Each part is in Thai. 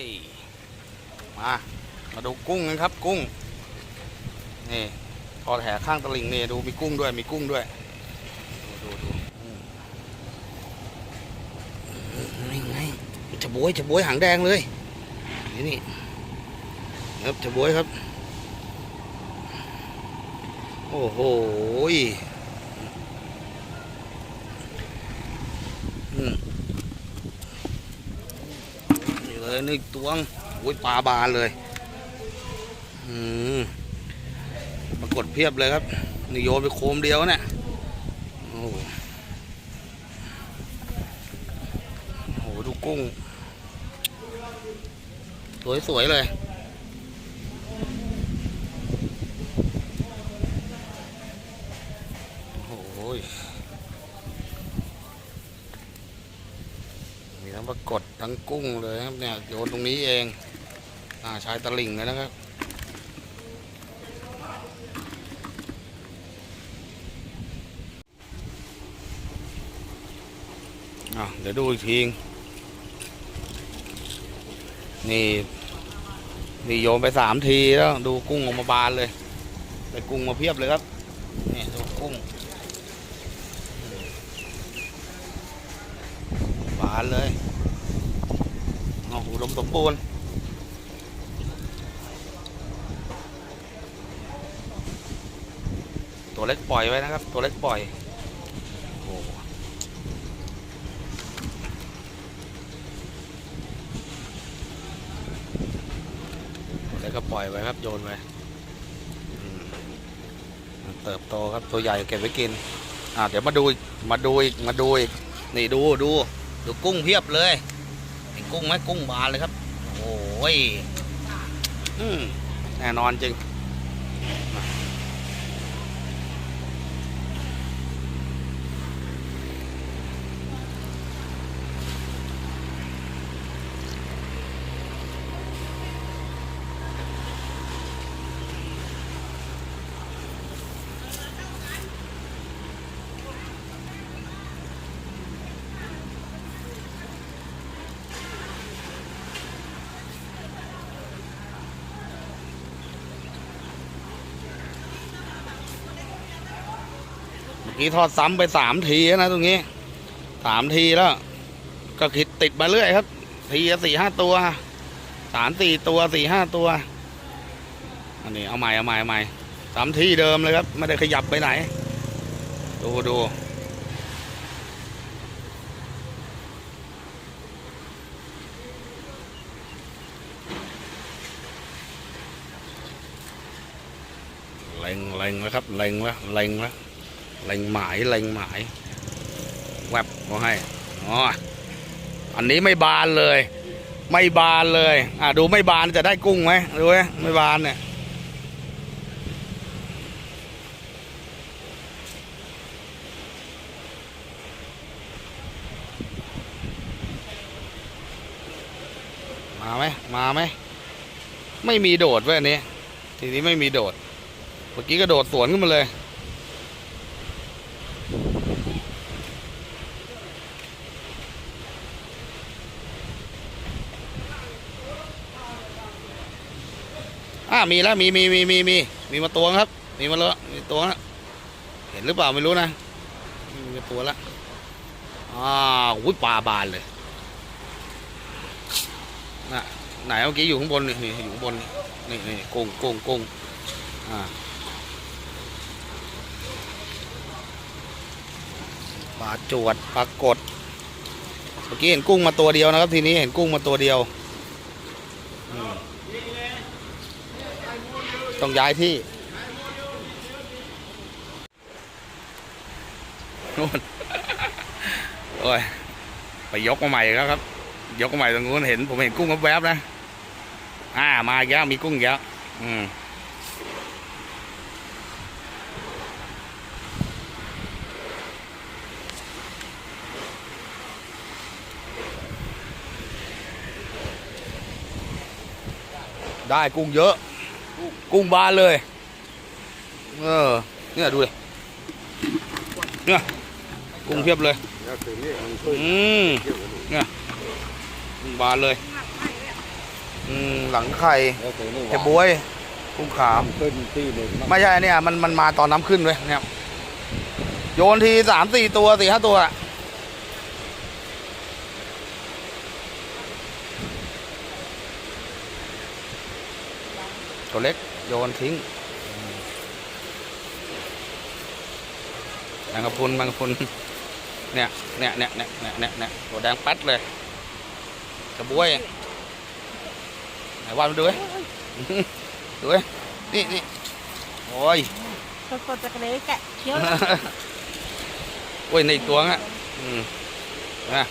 ยมา มาดูกุ้งกันครับ กุ้ง นี่พอแถข้างตลิ่งนี่ดูมีกุ้งด้วย มีกุ้งด้วย ดูดูดูนี่ไงจะบวยจะบวยหางแดงเลย นี่นี่ครับจะบวยครับ โอ้โหยอืมนี่ เลยนี่ตวงโอ้ยปลาบานเลยอืมปรากฏเพียบเลยครับนี่โยนไปโคมเดียวเนี่ยโอ้โหโอ้โหดูกุ้ง สวยๆเลย โอ้โหยมีทั้งปรากฏ ทั้งกุ้งเลยครับเนี่ยโยนตรงนี้เองอ่าชายตะลิ่งเลยนะครับเดี๋ยวดูอีกทีนี่นี่โยนไปสามทีแล้วดูกุ้งออกมาบานเลยได้กุ้งมาเพียบเลยครับนี่ดูกุ้งบานเลย มสมบูรณ์ตัวเล็กปล่อยไว้นะครับ ตัวเล็กปล่อยโอ้โหตัวเล็กก็ปล่อยไว้ครับโยนไว้อืมมันเติบโตครับตัวใหญ่เก็บไว้กินอ่าเดี๋ยวมาดูอีกมาดูอีกมาดูอีกนี่ดูดูดูกุ้งเพียบเลย กุ้งไหมกุ้งบานเลยครับ โอ้ยแน่นอนจริง กี้ทอดซ้ำไปสามทีนะตรงนี้สามทีแล้ว ก็คิดติดมาเรื่อยครับ ทีสี่ห้าตัวสามสี่ตัวสี่ห้าตัว อันนี้เอาใหม่เอาใหม่เอาใหม่สามทีเดิมเลยครับ ไม่ได้ขยับไปไหน ดูดูเล็งเล็งแล้วครับเล็งแล้วเล็งแล้ว เล็งหมายเล็งหมายแวบมาให้อ๋ออันนี้ไม่บานเลย ไม่บานเลย อะดูไม่บานจะได้กุ้งไหมดูไหมไม่บานเนี่ยมาไหมมาไหมไม่มีโดดเว้ยอันนี้ ทีนี้ไม่มีโดด เมื่อกี้ก็โดดสวนขึ้นมาเลย มีแล้วมีมีมีมีมีมีมาตัวครับ มีมาแล้วมีตัวเห็นหรือเปล่าไม่รู้นะมีมาตัวละอ่าอุ้ยปลาบานเลยน่ะไหนเมื่อกี้อยู่ข้างบนนี่นี่อยู่ข้างบนนี่นี่กุ้งกุ้งกุ้งอ่าปลาจวดปลากดเมื่อกี้เห็นกุ้งมาตัวเดียวนะครับ ทีนี้เห็นกุ้งมาตัวเดียวอืม ต้องย้ายที่นู่นโอ้ยไปยกมาใหม่แล้วครับ ยกมาใหม่ตรงนู้นเห็นผมเห็นกุ้งแวบๆนะ อ่ามาอีกแล้วมีกุ้งอีกแล้วอืมได้กุ้งเยอะ กุ้งบานเลย เออ เนี่ยดูเลยเนี่ยกุ้งเพียบเลย อืมเนี่ยกุ้งบานเลย อืม หลังไข่แล้วตัวนี้หวานจะบวย กุ้งขามไม่ใช่เนี่ย มันมันมาตอนน้ำขึ้นเลยเนี่ยโยนทีสามสี่ตัวสี่ห้าตัวอะตัวเล็ก โยนทิ้งแมงกะพรุนแมงกะพรุนเนี่ยเนี่ยเนี่ยเนี่ยเนี่ยเนี่ยเนี่ยตัวแดงแป๊ดเลยกระบวยไหนวาดมาดูเว้ยดูเว้ยนี่นี่โอ้ยสดๆจากเลยแกะเคี้ยวโอ้ยในอีกตัวงอะอืมนะ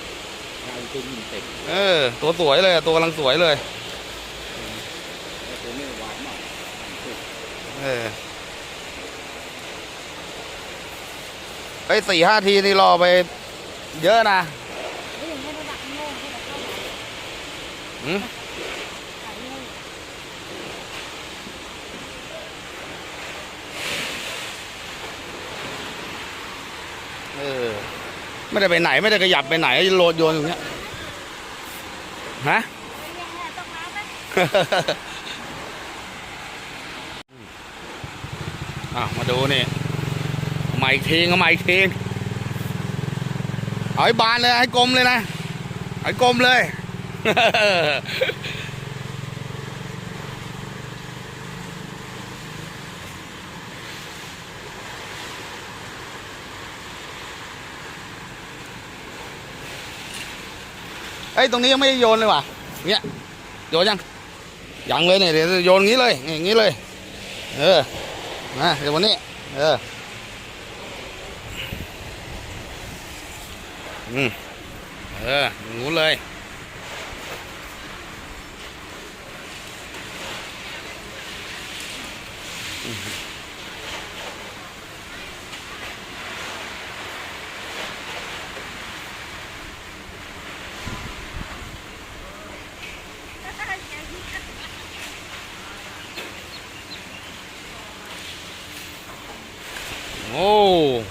งานขึ้นเต็มเออ ตัวสวยเลยอะตัวกำลังสวยเลย แล้วตัวนี้หวานมาก เออไอ้ยสี่ห้าทีนี่รอไป เยอะนะไม่อย่างนี้ระดับโง่ให้แบบเข้าหืมขายโง่เออ ไม่ได้ไปไหน ไม่ได้ขยับไปไหนโลดโยนอยู่เนี้ยฮะไม่ยังไงต้องน้ำไหม อะมาดูนี่เอามาอีกทีเอามาอีกทีเอาให้บานเลยให้กลมเลยนะเอาให้กลมเลยเอ้ยตรงนี้ยังไม่ได้โยนเลยว่ะเนี่ยโยนยังยังเลยเนี่ยเดี๋ยวโยนงี้เลยอย่างงี้เลย เออ นะเดี๋ยววันนี้ เออ อืม เอองูเลยอ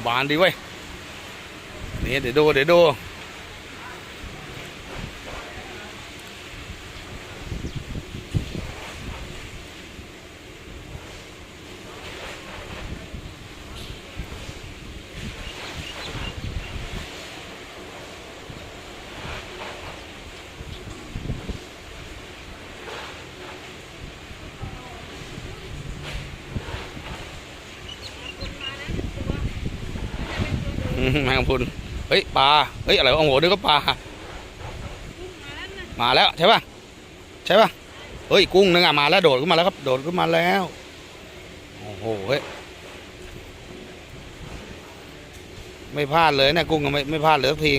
บานดีเว้ยนี่เดี๋ยวดูเดี๋ยวดู แมงกะพรุนเฮ้ยปลาเฮ้ยอะไรวะโอ้โหนึกว่าปลามาแล้วใช่ป่ะใช่ป่ะเฮ้ยกุ้งนึงอะมาแล้วโดดขึ้นมาแล้วครับโดดขึ้นมาแล้วโอ้โหเฮ้ยไม่พลาดเลยเนี่ยกุ้งก็ไม่ไม่พลาดเลยสักที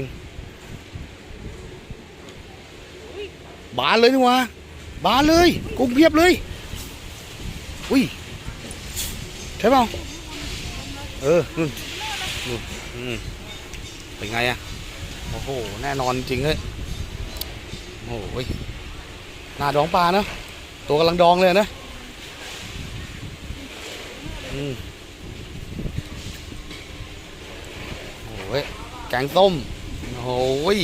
บานเลยนี่วะบานเลย กุ้งเพียบเลย อุ้ยใช่เปล่าเออนู่นนู่น เป็นไงอะโอ้โห แน่นอนจริงเลยโอ้โหหน้าดองปลาเนอะตัวกำลังดองเลยนะอืมโอ้ยแกงต้มโอ้ย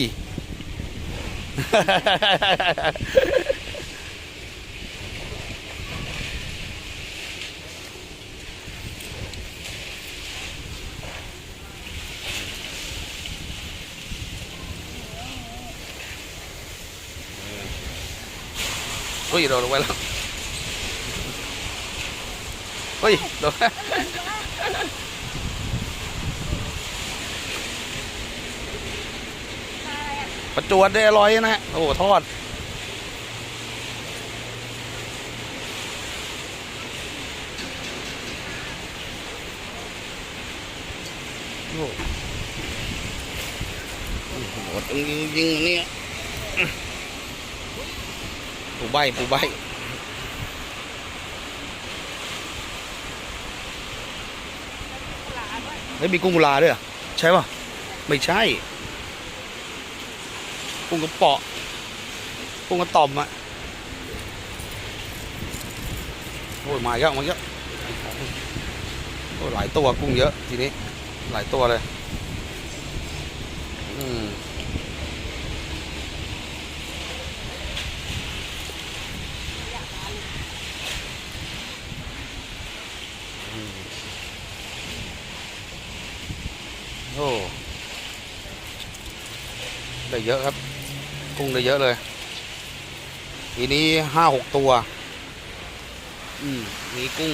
เฮ้ยโดนลงไปแล้วเฮ้ยโดนประจวดได้อร่อยนะฮะโอ้ทอดโอ้โหโหดจริงจริงๆเนี่ย ปูใบปูใบเฮ้ยมีกุ้งกุลาด้วยใช่ป่ะ ไม่ใช่ กุ้งกระเปาะกุ้งกระต่อมอะโอ้ยมาเยอะมาเยอะโอ้หลายตัวกุ้งเยอะทีนี้ หลายตัวเลย อืม โอ้ได้เยอะครับ กุ้งได้เยอะเลยทีนี้ห้าหกตัว อืมมีกุ้ง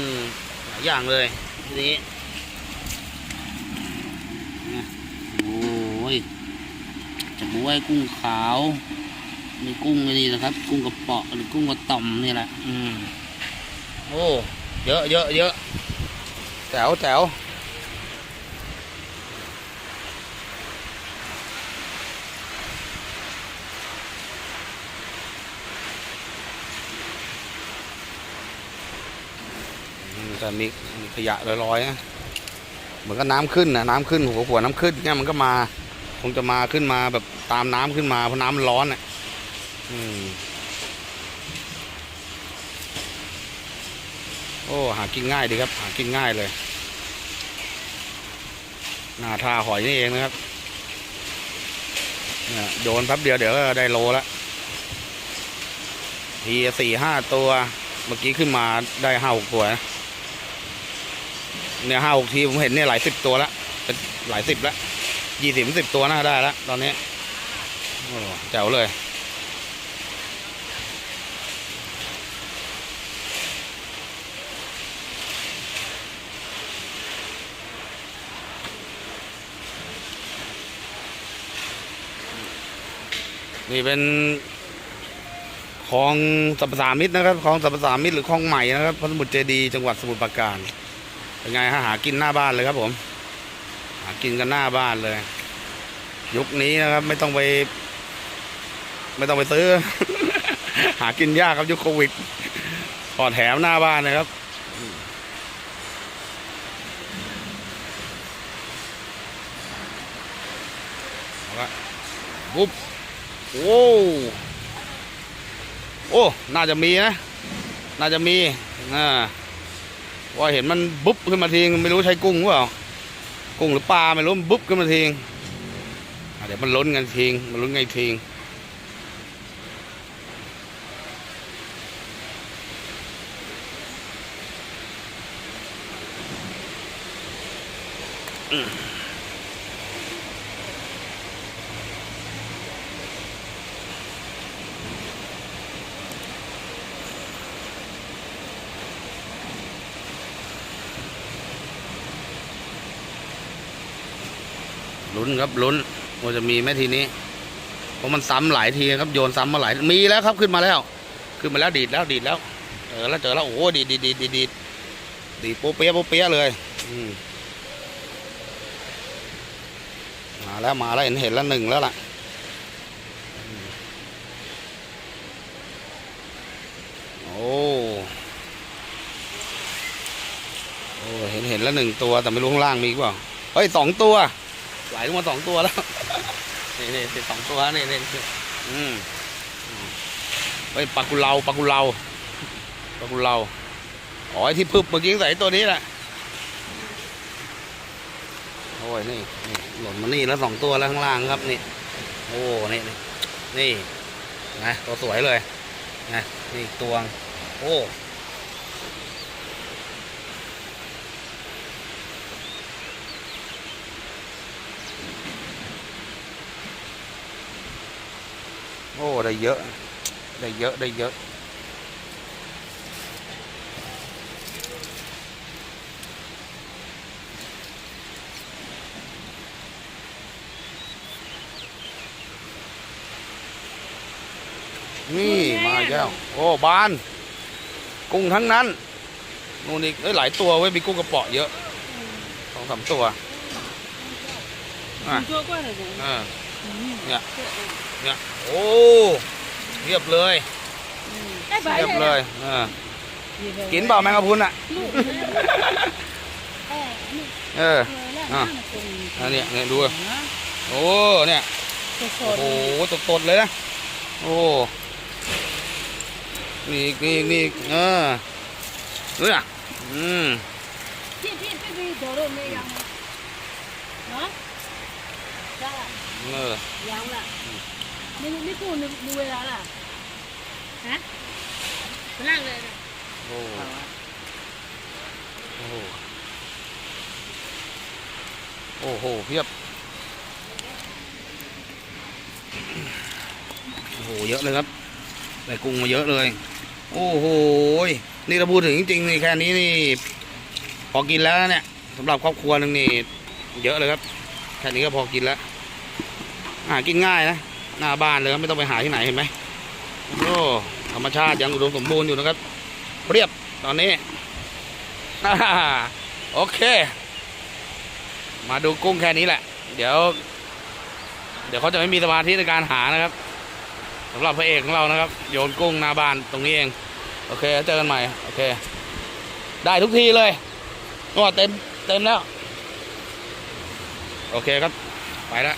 หลายอย่างเลยทีนี้โอ้ยจะบวยกุ้งขาวมีกุ้งอนี่นะครับ กุ้งกระเปาะหรือกุ้งกระต่อมนี่แหละ อืม โอ้ เยอะเยอะเยอะแถวแถว แต่มีมีขยะลอยๆนะเหมือนกับน้ำขึ้นนะน้ำขึ้นหัวหัวน้ำขึ้นเนี่ยมันก็มาคงจะมาขึ้นมาแบบตามน้ำขึ้นมาเพราะน้ำมันร้อนอะอืมโอ้หากินง่ายดีครับ หากินง่ายเลยหน้าทาหอยนี่เองนะครับเนี่ยโยนแป๊บเดียวเดี๋ยวก็ได้โลละทีสี่ห้าตัว เมื่อกี้ขึ้นมาได้ห้าหกตัวนะ เนี่ยห้าหกทีผมเห็นเนี่ยหลายสิบตัวละเป็นหลายสิบละยี่สิบสิบตัวน่าได้ละตอนนี้โอ้แจ๋วเลย นี่เป็นคลองสัมปสามิตรนะครับคลองสัมปสามิตรหรือคลองใหม่นะครับพระสมุทรเจดี จังหวัดสมุทรปราการ เป็นไงฮะหากินหน้าบ้านเลยครับผม หากินกันหน้าบ้านเลย ยุคนี้นะครับ ไม่ต้องไป ไม่ต้องไปซื้อ หากินยากครับยุคโควิดปอดแถมหน้าบ้านนะครับละปุ๊บโอ้โอ้ น่าจะมีนะ น่าจะมีอ่า ว่าเห็นมันบุ๊บขึ้นมาทีไม่รู้ใช้กุ้งหรือเปล่า กุ้งหรือปลาไม่รู้มันบุ๊บขึ้นมาทีงเดี๋ยวมันล้นกันทีมันล้นไงทีอืม นครับลุ้นว่าจะมีไหมทีนี้ เพราะมันซ้ำหลายทีครับโยนซ้ำมาหลายมีแล้วครับขึ้นมาแล้ว ขึ้นมาแล้วดีดแล้วดีดแล้วเจอแล้วเจอแล้วโอ้โหดีดดีดดีดดีดดีดโป๊เปี๊ยโป๊เปี๊ยเลยอมาแล้วมาแล้วเห็นเห็นแล้วหนึ่งแล้วล่ะโอ้โอ้เห็นเห็นแล้วหนึ่งตัวแต่ไม่รู้ข้างล่างมีหรือเปล่าเฮ้ยสองตัว ไหลลงมาสองตัวแล้วนี่นี่สองตัวนี่นี่อืมอืมเฮ้ยปลากุเลาปลากุเลาปลากุเลาอ๋อที่พึบเมื่อกี้ใส่ตัวนี้แหละโอ้ยนี่นี่หล่นมานี่แล้วสองตัวแล้วข้างล่างครับนี่ โอ้นี่นี่นี่นะตัวสวยเลยนะนี่ตัวง โอ้ โอ้ ได้เยอะ ได้เยอะ ได้เยอะ นี่ มาอีกแล้ว โอ้ บาน กุ้งทั้งนั้น นู่นอีกเอ้ย หลายตัวเว้ย มีกุ้งกระเปาะเยอะสองสามตัวอะตัวกว่าเลยเออเนี่ย เนี่ยโอ้เรียบเลยได้ใบเรียบเลเลยยเออกินเปล่าแมงกะพรุนอะ ลูกเออนี่เออเออแล้วอะน้ำตรงอันเนี้ยเนี่ยดูโอ้เนี่ยสดโอ้โหสดๆเลยนะโอ้นี่อีกนี่อีกนี่อีกเออเนี่ยอืมๆพี่พี่พี่พี่เดี๋ยวเราไม่ยังเนาะได้เออยังละ ไม่ไม่พูดดูเวลาล่ะฮะไปนั่งเลยนะโอ้โอ้โหโอ้โหเพียบโหเยอะเลยครับได้กุ้งมาเยอะเลย โอ้โหนี่เราพูดถึงจริงๆนี่แค่นี้นี่พอกินแล้วเนี่ยสำหรับครอบครัวหนึงนี่เยอะเลยครับแค่นี้ก็พอกินแล้วหากินง่ายนะ หน้าบ้านเลยครับไม่ต้องไปหาที่ไหนเห็นไหมโอ้ธรรมชาติยังอุดมสมบูรณ์อยู่นะครับ เรียบตอนนี้อโอเค มาดูกุ้งแค่นี้แหละ เดี๋ยว เดี๋ยวเขาจะไม่มีสมาธิในการหานะครับสำหรับพระเอกของเรานะครับ โยนกุ้งหน้าบ้านตรงนี้เอง โอเคเจอกันใหม่โอเค ได้ทุกทีเลยก็เต็มเต็มแล้ว โอเคครับ ไปแล้ว